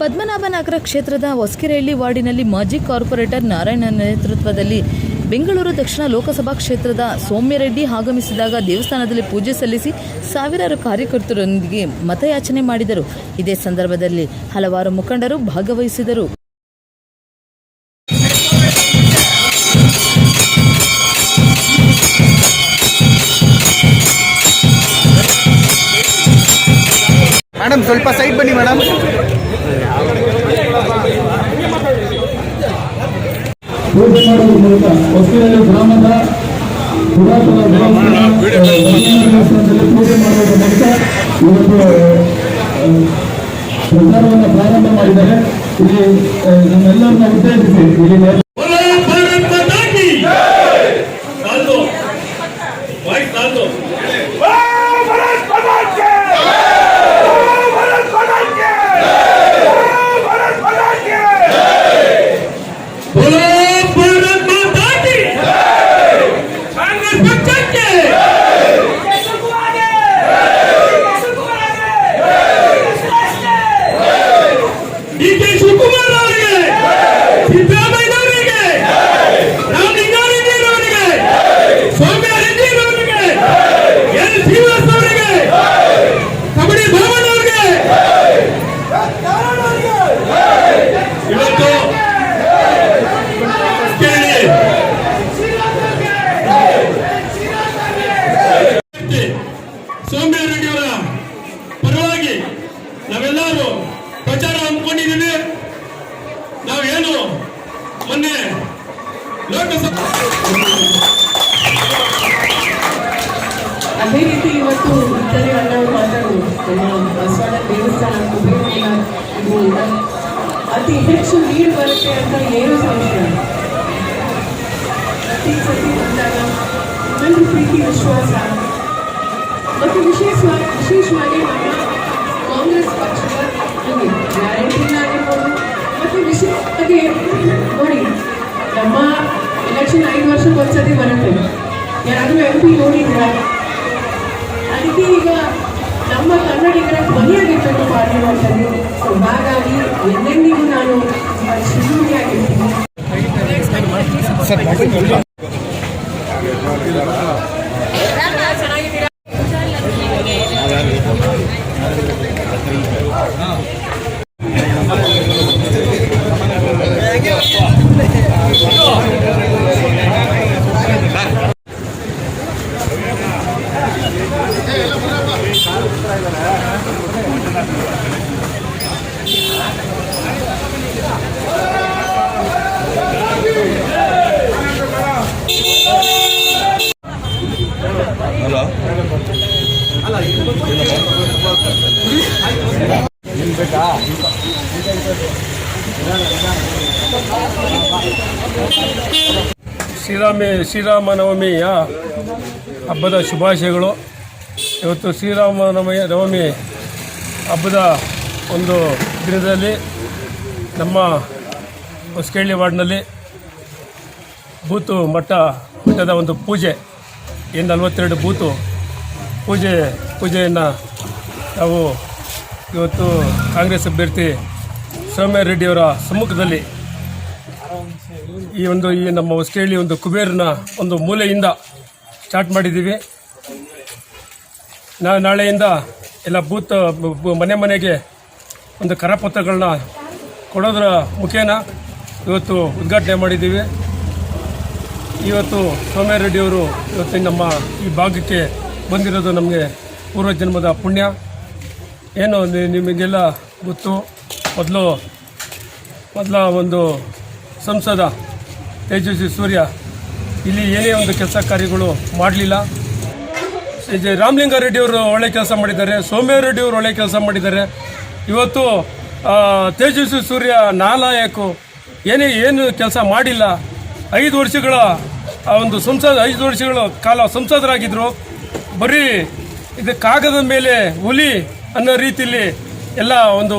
ಪದ್ಮನಾಭನಗರ ಕ್ಷೇತ್ರದ ಹೊಸಕೆರೆಹಳ್ಳಿ ವಾರ್ಡಿನಲ್ಲಿ ಮಾಜಿ ಕಾರ್ಪೊರೇಟರ್ ನಾರಾಯಣ ನೇತೃತ್ವದಲ್ಲಿ ಬೆಂಗಳೂರು ದಕ್ಷಿಣ ಲೋಕಸಭಾ ಕ್ಷೇತ್ರದ ಸೌಮ್ಯರೆಡ್ಡಿ ಆಗಮಿಸಿದಾಗ ದೇವಸ್ಥಾನದಲ್ಲಿ ಪೂಜೆ ಸಲ್ಲಿಸಿ ಸಾವಿರಾರು ಕಾರ್ಯಕರ್ತರೊಂದಿಗೆ ಮತಯಾಚನೆ ಮಾಡಿದರು. ಇದೇ ಸಂದರ್ಭದಲ್ಲಿ ಹಲವಾರು ಮುಖಂಡರು ಭಾಗವಹಿಸಿದರು. ಮೇಡಮ್ ಸ್ವಲ್ಪ ಸೈಡ್ ಬನ್ನಿ ಮೇಡಮ್ ಪೂಜೆ ಮಾಡುವ ಮೂಲಕ ಹೊಸಕೆರೆಹಳ್ಳಿ ಗ್ರಾಮದ ಪುರಾತನ ದೇವಸ್ಥಾನದಲ್ಲಿ ಪೂಜೆ ಮೂಲಕ ಇವತ್ತು ಪ್ರಚಾರವನ್ನು ಪ್ರಾರಂಭ ಮಾಡಿದ್ದಾರೆ ಇಲ್ಲಿ ನಮ್ಮೆಲ್ಲರನ್ನ ಉದ್ದೇಶಿಸಿ ಇಲ್ಲಿ ಹೆಚ್ಚು ನೀರು ಬರುತ್ತೆ ಅಂತ ಏನು ಸಂಶಯ? ಸತಿ ಬಂದಾಗ ಇನ್ನೊಂದು ಪ್ರೀತಿ ವಿಶ್ವಾಸ. ಮತ್ತು ವಿಶೇಷವಾಗಿ ವಿಶೇಷವಾಗಿ ನಮ್ಮ ಕಾಂಗ್ರೆಸ್ ಪಕ್ಷದ ಗ್ಯಾರಂಟಿ ಆಗಿರ್ಬೋದು. ಮತ್ತು ವಿಶೇಷವಾಗಿ ನೋಡಿ, ನಮ್ಮ ಎಲೆಕ್ಷನ್ ಐದು ವರ್ಷಕ್ಕೆ ಒಂದ್ಸತಿ ಬರುತ್ತೆ. ಯಾರಾದರೂ ಎಂ ಪಿ ನೋಡಿದ್ರ ಅದಕ್ಕೆ ಈಗ ಕನ್ನಡಿಗರ ಧ್ವನಿಯಾಗಿರ್ಬೇಕು ಪಾರ್ಲಿಮೆಂಟಲ್ಲಿ ಸೊ ಹಾಗಾಗಿ ಎಂದೆಂದಿಗೂ ನಾನು ಶಿವೂರಿಯಾಗಿರ್ತೀನಿ ಶ್ರೀರಾಮ ಶ್ರೀರಾಮನವಮಿಯ ಹಬ್ಬದ ಶುಭಾಶಯಗಳು. ಇವತ್ತು ಶ್ರೀರಾಮನವಮಿ ನವಮಿ ಹಬ್ಬದ ಒಂದು ದಿನದಲ್ಲಿ ನಮ್ಮ ಹೊಸಕೇಳಿ ವಾರ್ಡ್ನಲ್ಲಿ ಬೂತು ಮಠ ಮಠದ ಒಂದು ಪೂಜೆ ಏನು ನಲವತ್ತೆರಡು ಬೂತು ಪೂಜೆ, ಪೂಜೆಯನ್ನು ನಾವು ಇವತ್ತು ಕಾಂಗ್ರೆಸ್ ಅಭ್ಯರ್ಥಿ ಸೌಮ್ಯ ರೆಡ್ಡಿಯವರ ಸಮ್ಮುಖದಲ್ಲಿ ಈ ಒಂದು, ಈ ನಮ್ಮ ಹೊಸಕೇಳಿ ಒಂದು ಕುಬೇರನ ಒಂದು ಮೂಲೆಯಿಂದ ಸ್ಟಾರ್ಟ್ ಮಾಡಿದ್ದೀವಿ. ನಾ, ನಾಳೆಯಿಂದ ಎಲ್ಲ ಬೂತ್ ಮನೆ ಮನೆಗೆ ಒಂದು ಕರಪತ್ರಗಳನ್ನ ಕೊಡೋದ್ರ ಮುಖೇನ ಇವತ್ತು ಉದ್ಘಾಟನೆ ಮಾಡಿದ್ದೀವಿ. ಇವತ್ತು ಸೋಮ್ಯ ರೆಡ್ಡಿಯವರು ಇವತ್ತು ನಮ್ಮ ಈ ಭಾಗಕ್ಕೆ ಬಂದಿರೋದು ನಮಗೆ ಪೂರ್ವಜನ್ಮದ ಪುಣ್ಯ. ಏನು ನಿಮಗೆಲ್ಲ ಗೊತ್ತು? ಮೊದಲು, ಮೊದಲ ಒಂದು ಸಂಸದ ತೇಜಸ್ವಿ ಸೂರ್ಯ ಇಲ್ಲಿ ಏನೇ ಒಂದು ಕೆಲಸ ಕಾರ್ಯಗಳು ಮಾಡಲಿಲ್ಲ. ರಾಮಲಿಂಗಾರೆಡ್ಡಿ ಅವರು ಒಳ್ಳೆ ಕೆಲಸ ಮಾಡಿದ್ದಾರೆ, ಸೌಮ್ಯ ರೆಡ್ಡಿ ಅವರು ಒಳ್ಳೆ ಕೆಲಸ ಮಾಡಿದ್ದಾರೆ. ಇವತ್ತು ತೇಜಸ್ವಿ ಸೂರ್ಯ ನಾಲಾಯಕು ಏನೇ, ಏನು ಕೆಲಸ ಮಾಡಿಲ್ಲ. ಐದು ವರ್ಷಗಳ ಒಂದು ಸಂಸದ, ಐದು ವರ್ಷಗಳ ಕಾಲ ಸಂಸದರಾಗಿದ್ದರು ಬರೀ ಇದು ಕಾಗದ ಮೇಲೆ ಹುಲಿ ಅನ್ನೋ ರೀತಿಯಲ್ಲಿ ಎಲ್ಲ ಒಂದು